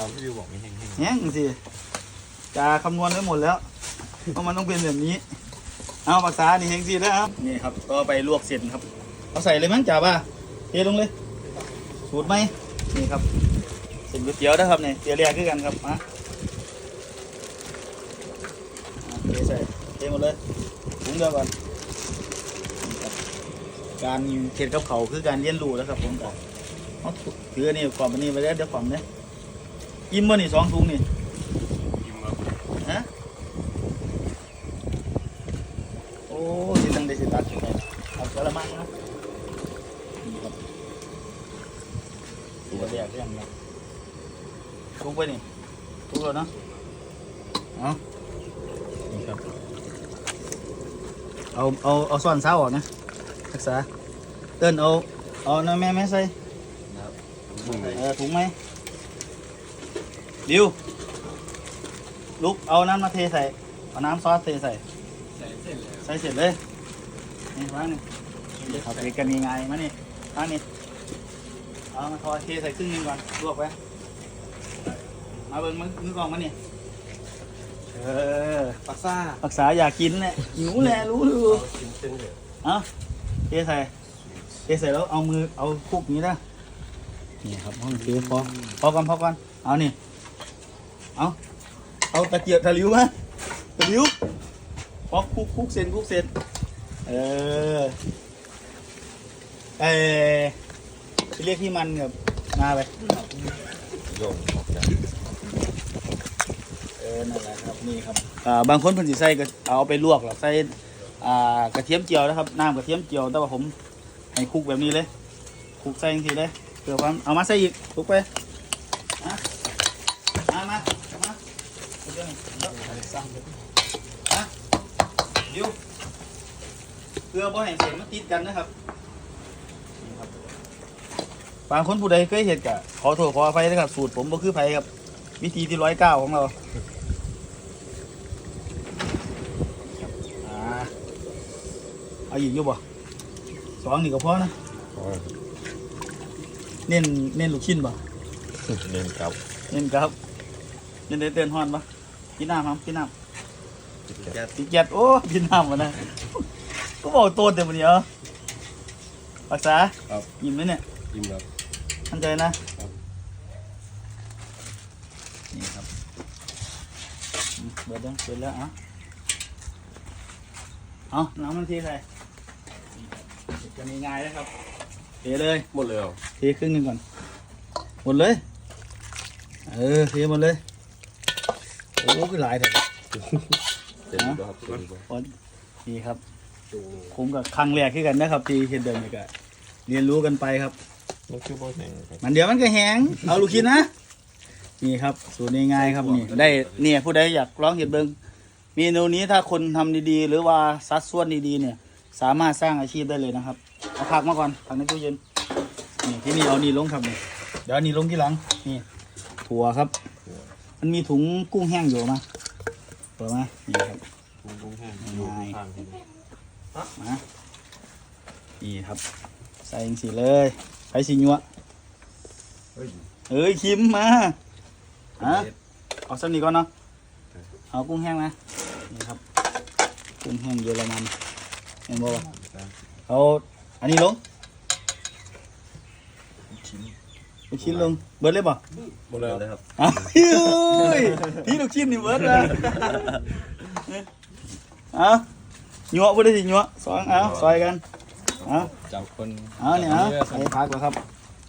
เราพี่วิวบอกมีแห้งแห้งสิจะคำนวณไว้หมดแล้วเพราะมันต้องเป็นแบบนี้ เอาปากษานี่แห้งสิแล้วครับนี่ครับ ก็ไปลวกเสร็จครับ เอาใส่เลยมั้งจ่าป่ะเทลงเลย สูตรไหมนี่ครับเส้นก๋วยเตี๋ยวนะครับเนี่ยเตี๋ยวเรียกคือกันครับมาอะเทใส่เทหมดเลยถุงเดียวก่อนการเข็ดกับเขาคือการเรียนรู้แล้วครับผมก็เอาถือนี่ความอันนี้ไปแล้วเดี๋ยวความเนี่ย อิ่มบ่นี่สองถุงนี่ๆยิ้มครับฮะโอ้สิตังได้สิตัดอยู่ไหนเอากระมังนะนี่ครับตัวแรกเรื่องนะทุกไปนี่ทุกแล้วเนาะเอานี่ครับเอาเอาเอาซ่อนเสาออกนะรักษาเติ้นเอาเอาน้ำแม่แม่ใส่มึงเออถุงไหม ดิวลุกเอาน้ำมาเทใส่เอาน้ำซอสเทใส่ใส่เส้นเลยใส่เสร็จเลยนี่วางนี่เอาไปกันยังไงมานี่วางนี่เอามาทอเทใส่ครึ่งหนึงก่อนลวกไว้มาเบิ่งมือมือกล่องมานี่เออปักซ่ารักษาอยากกินแหละหิวแหละรู้ดูกินเส้นเลยเอาเทใส่เทใส่แล้วเอามือเอาคลุกนี้นะนี่ครับห้องเทพอพอก่อนพอก่อนเอานี่ เอาเอาตะเกียบตะหลิวมาตะหลิวพอคลุกคลุกเส้นคลุกเส้นเออเออเรียกที่มันกับงาไปโยงออกจากเออนั่นแหละครับนี่ครับอ่าบางคนเพิ่นสิใส่ก็เอาไปลวกหรอกใส่อ่ากระเทียมเจียวนะครับน้ำกระเทียมเจียวแต่ว่าผมให้คลุกแบบนี้เลยคลุกใส่จังซี่เลยเพื่อความเอามาใส่อีกคลุกไปมามามาเอามา เอาเดี๋ยวนี้เอามาเดี๋ยวเพื่อบ่ให้เส้นมันติดกันนะครับนี่ครับบางคนผู้ใดเคยเห็นกะขอโทษขออภัยนะครับสูตรผมบ่คือไผครับ วิธีที่ร้อยเก้าของเราอ่าเอาอีกอยู่บ่สองนี่ก็พอนะ เน้นเน้นลูกชิ้นบ่เล่นกับ เน้นครับ เน้นได้เตือนฮอนบ่ กินน้ำครับกินน้แก๊สำติเกียดโอ้กินน้ำมานะก็บอกโตเต็มวันนี้เหรอรักษาครับยิ้มไหมเนี่ยยิ้มครับมั่นใจนะครับนี่ครับอืมเบิดแล้วเบิดแล้วอะเอาน้ำมันเทใส่นี่ครับจะมีง่ายนะครับเทเลยหมดเลยเหรอเทครึ่งหนึ่งก่อนหมดเลย เออเทหมดเลย โอ้คือหลายแต่เต็มแล้วครับเต็มแล้วพอดีครับดูผมกับครั้งแรกขึ้นกันนะครับ ที่เห็นเดินนี่ก็เรียนรู้กันไปครับมันคือโบแหงครับมันเดี๋ยวมันก็แหงเอาลูกชิ้นนะ นี่ครับ สูตรง่ายๆครับนี่ ได้เนี่ยผู้ใดอยากลองเห็ดเบิงเมนูนี้ถ้าคนทำดีๆ หรือว่าซัดส่วนดีๆเนี่ย สามารถสร้างอาชีพได้เลยนะครับเอาผักมาก่อนผักในตู้เย็นนี่ที่นี่เอานี่ลงครับนี่เดี๋ยวเอานี่ลงที่หลังนี่ถั่วครับ มันมีถุงกุ้งแห้งอยู่มาเปิดมานี่ครับกุ้งกุ้งแห้งอยู่ข้างๆที่นี่มานี่ครับ ใส่ยังสีเลยไปสิญัวเฮ้ยเอ้ยคิมมาฮะเอาสักนี้ก่อนเนาะเอากุ้งแห้งนะนี่ครับ กุ้งแห้งเยอรมันเห็นบ่วะเอาอันนี้ลงชิ้น ลูกชิ้นลงเบิร์ดเลยป่ะหมดเลยครับ อ้าวเฮ้ยพี่ลูกชิ้นนี่เบิร์ดนะเอาญัวบ่ได้สิญัวสองเอาซอยกันเอาจับคนเอาเนี่ยเอาใส่ผักแล้วครับ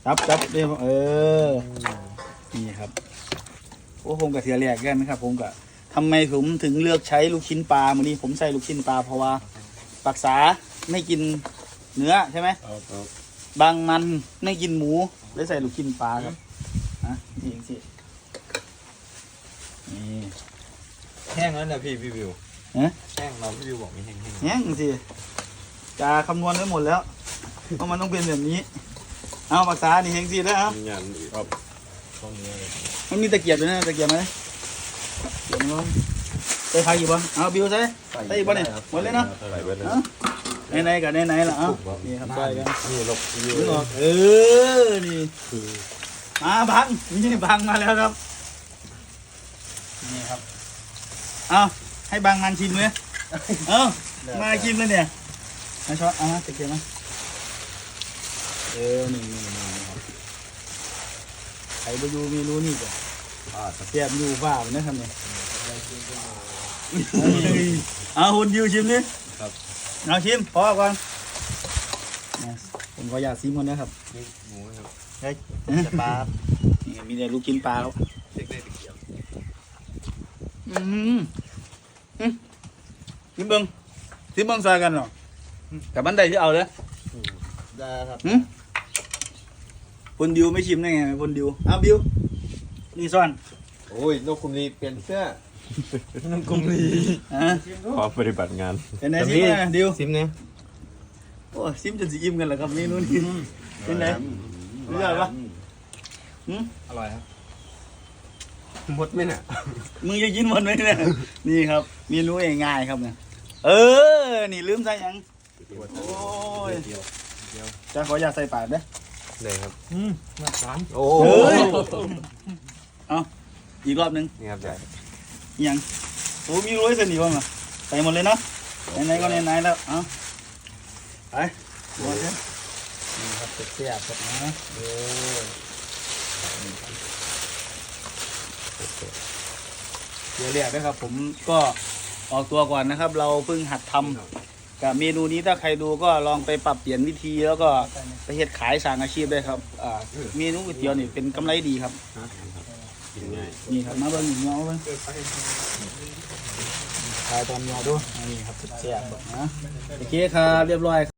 จับจับเรียบเออ นี่ครับ โอ้ผมกับเสียแหลกกันนะครับ ผมกับทำไมผมถึงเลือกใช้ลูกชิ้นปลาวันนี้ผมใส่ลูกชิ้นปลาเพราะว่าปักษาไม่กินเนื้อใช่ไหมเอาเอาบางมันไม่กินหมู เลยใส่ลูกชิ้นปลาครับฮะนี่เองสินี่แห้งแล้วนะพี่พี่วิวเอ๊ะแห้งเราพี่วิวบอกมีแห้งแห้งแห้งสิจะคำนวณไว้หมดแล้วว่ามันต้องเป็นแบบนี้ เอาปักษานี่เฮงสิแล้วครับมีงานครับต้มเนื้อเลยมันมีตะเกียบด้วยนะตะเกียบไหมเกียบมั้งใส่ผักอีกบ่เอาบิวใส่ใส่อีกบ่เนี่ยหมดเลยเนาะใส่ไปเลยเอา ไหนๆกับไหนๆล่ะเอานี่ครับใส่กันนี่ลบพี่วิวดึงออกเออนี่คือมาบังนี่บังมาแล้วครับ นี่ครับเอาให้บางมันชิมเลยเอามาชิมเลยเนี่ยมาช้อนเอามาเก็บๆมาเออนี่นี่นี่นี่ครับใครไปดูเมนูนี่ก่อนเตรียมอยู่เปล่านะครับเนี่ยเอ้ยเอาหุ่นยิวชิมดิครับ เอาชิมพอก่อนเนี่ยผมขออยากชิมก่อนนะครับนี่หมูครับเฮ้ยจะปลาครับนี่มีแต่ลูกกินปลาครับเด็กได้ตะเกียบอืมอืมชิมเบิ้งชิมเบิ้งซอยกันเหรอกับบันไดที่เอาเลยได้ครับหืมคนดิวไม่ชิมได้ไงคนดิวเอาบิวนี่ซ่อนโอ้ยนกคุมนีเปลี่ยนเสื้อ นกคุมลีอะขอปฏิบัติงานเป็นไงชิมมาดิวซิมเนี่ยโอ้ชิมจนสิอิ่มกันเหรอครับเมนูนี้เป็นไงรู้จักปะหืมอร่อยครับหมดไหมเนี่ยมึงจะกินหมดไหมเนี่ยนี่ครับเมนูง่ายๆครับเนี่ยเออ นี่ลืมใส่หยังโอ้ยจะขออยากใส่ปากเด้อเลยครับอืมมาสามโอ้เฮ้ยเอาอีกรอบหนึงนี่ครับใหญ่อิห ยังโอ้มีร้อยเส้นอีกบ้างเหรอใส่หมดเลยเนาะไหนๆก็ไหนๆแล้วเอาไปหมดเลยนี่ครับเสียบๆครับนะเออเดี๋ยวเรียกนะครับ ผมก็ออกตัวก่อนนะครับ เราเพิ่งหัดทำกับเมนูนี้ถ้าใครดูก็ลองไปปรับเปลี่ยนวิธีแล้วก็ไปเฮ็ดขายสร้างอาชีพได้ครับอ่าเมนูก๋วยเตี๋ยวนี่เป็นกำไรดีครับ กินง่ายนี่ครับมาเบิ่งหนึ่งเงาเบิ่งทายตอนเงาดูนี่ครับแซ่บๆนะโอเคครับเรียบร้อย